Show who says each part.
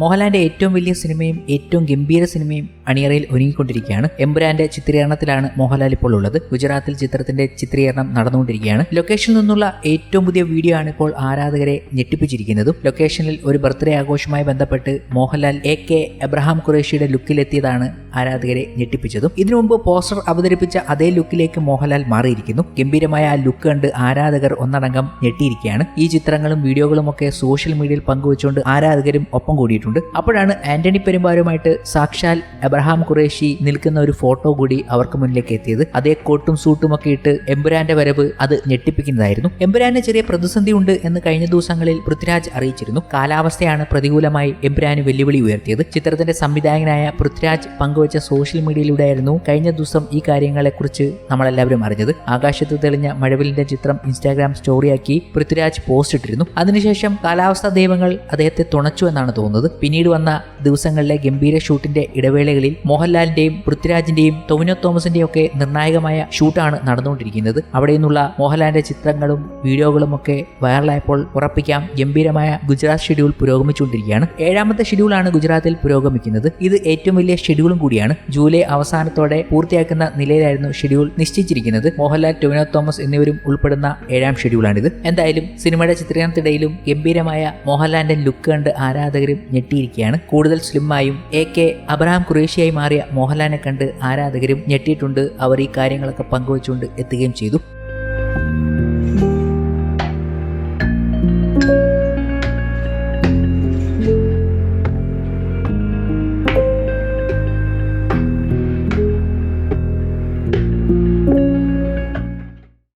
Speaker 1: മോഹൻലാലിന്റെ ഏറ്റവും വലിയ സിനിമയും ഏറ്റവും ഗംഭീര സിനിമയും അണിയറയിൽ ഒരുങ്ങിക്കൊണ്ടിരിക്കുകയാണ്. എമ്പുരാന്റെ ചിത്രീകരണത്തിലാണ് മോഹൻലാൽ ഇപ്പോൾ ഉള്ളത്. ഗുജറാത്തിൽ ചിത്രത്തിന്റെ ചിത്രീകരണം നടന്നുകൊണ്ടിരിക്കുകയാണ്. ലൊക്കേഷനിൽ നിന്നുള്ള ഏറ്റവും പുതിയ വീഡിയോ ആണ് ഇപ്പോൾ ആരാധകരെ ഞെട്ടിപ്പിച്ചിരിക്കുന്നതും. ലൊക്കേഷനിൽ ഒരു ബർത്ത്ഡേ ആഘോഷമായി ബന്ധപ്പെട്ട് മോഹൻലാൽ എ കെ എബ്രഹാം ഖുറേഷിയുടെ ലുക്കിലെത്തിയതാണ് ആരാധകരെ ഞെട്ടിപ്പിച്ചതും. ഇതിനു മുമ്പ് പോസ്റ്റർ അവതരിപ്പിച്ച അതേ ലുക്കിലേക്ക് മോഹൻലാൽ മാറിയിരിക്കുന്നു. ഗംഭീരമായ ആ ലുക്ക് കണ്ട് ആരാധകർ ഒന്നടങ്കം ഞെട്ടിയിരിക്കുകയാണ്. ഈ ചിത്രങ്ങളും വീഡിയോകളും ഒക്കെ സോഷ്യൽ മീഡിയയിൽ പങ്കുവച്ചുകൊണ്ട് ആരാധകരും ഒപ്പം കൂടിയിട്ടുണ്ട്. അപ്പോഴാണ് ആന്റണി പെരുമ്പാരുമായിട്ട് സാക്ഷാൽ എബ്രഹാം ഖുറേഷി നിൽക്കുന്ന ഒരു ഫോട്ടോ കൂടി അവർക്ക് മുന്നിലേക്ക് എത്തിയത്. അതേ കോട്ടും സൂട്ടും ഒക്കെ ഇട്ട് എമ്പുരാന്റെ വരവ് അത് ഞെട്ടിപ്പിക്കുന്നതായിരുന്നു. എമ്പുരാന് ചെറിയ പ്രതിസന്ധി ഉണ്ട് എന്ന് കഴിഞ്ഞ ദിവസങ്ങളിൽ പൃഥ്വിരാജ് അറിയിച്ചിരുന്നു. കാലാവസ്ഥയാണ് പ്രതികൂലമായി എമ്പുരാന് വെല്ലുവിളി ഉയർത്തിയത്. ചിത്രത്തിന്റെ സംവിധായകനായ പൃഥ്വിരാജ് പങ്കുവച്ച സോഷ്യൽ മീഡിയയിലൂടെയായിരുന്നു കഴിഞ്ഞ ദിവസം ഈ കാര്യങ്ങളെക്കുറിച്ച് നമ്മളെല്ലാവരും അറിഞ്ഞത്. ആകാശത്ത് തെളിഞ്ഞ മഴവിലിന്റെ ചിത്രം ഇൻസ്റ്റാഗ്രാം സ്റ്റോറിയാക്കി പൃഥ്വിരാജ് പോസ്റ്റ് ഇട്ടിരുന്നു. അതിനുശേഷം കാലാവസ്ഥാ ദൈവങ്ങൾ അദ്ദേഹത്തെ തുണച്ചു എന്നാണ് തോന്നുന്നത്. പിന്നീട് വന്ന ദിവസങ്ങളിലെ ഗംഭീര ഷൂട്ടിന്റെ ഇടവേളകളിൽ മോഹൻലാലിന്റെയും പൃഥ്വിരാജിന്റെയും ടൊവിനോ തോമസിന്റെയും ഒക്കെ നിർണായകമായ ഷൂട്ടാണ് നടന്നുകൊണ്ടിരിക്കുന്നത്. അവിടെ നിന്നുള്ള മോഹൻലാലിന്റെ ചിത്രങ്ങളും വീഡിയോകളും ഒക്കെ വൈറലായപ്പോൾ ഉറപ്പിക്കാം ഗംഭീരമായ ഗുജറാത്ത് ഷെഡ്യൂൾ പുരോഗമിച്ചുകൊണ്ടിരിക്കുകയാണ്. ഏഴാമത്തെ ഷെഡ്യൂളാണ് ഗുജറാത്തിൽ പുരോഗമിക്കുന്നത്. ഇത് ഏറ്റവും വലിയ ഷെഡ്യൂളും കൂടിയാണ്. ജൂലൈ അവസാനത്തോടെ പൂർത്തിയാക്കുന്ന നിലയിലായിരുന്നു ഷെഡ്യൂൾ നിശ്ചയിച്ചിരിക്കുന്നത്. മോഹൻലാൽ ടൊവിനോ തോമസ് എന്നിവരും ഉൾപ്പെടുന്ന ഏഴാം ഷെഡ്യൂളാണിത്. എന്തായാലും സിനിമയുടെ ചിത്രീകരണത്തിനിടയിലും ഗംഭീരമായ മോഹൻലാലിന്റെ ലുക്ക് കണ്ട് ആരാധകരും ഞെട്ടിയിരിക്കുകയാണ്. കൂടുതൽ സ്ലിമ്മായും എ കെ അബ്രഹാം ഖുറേഷിയായി മാറിയ മോഹൻലാലിനെ കണ്ട് ആരാധകരും ഞെട്ടിയിട്ടുണ്ട്. അവർ ഈ കാര്യങ്ങളൊക്കെ പങ്കുവച്ചുകൊണ്ട് എത്തുകയും ചെയ്തു.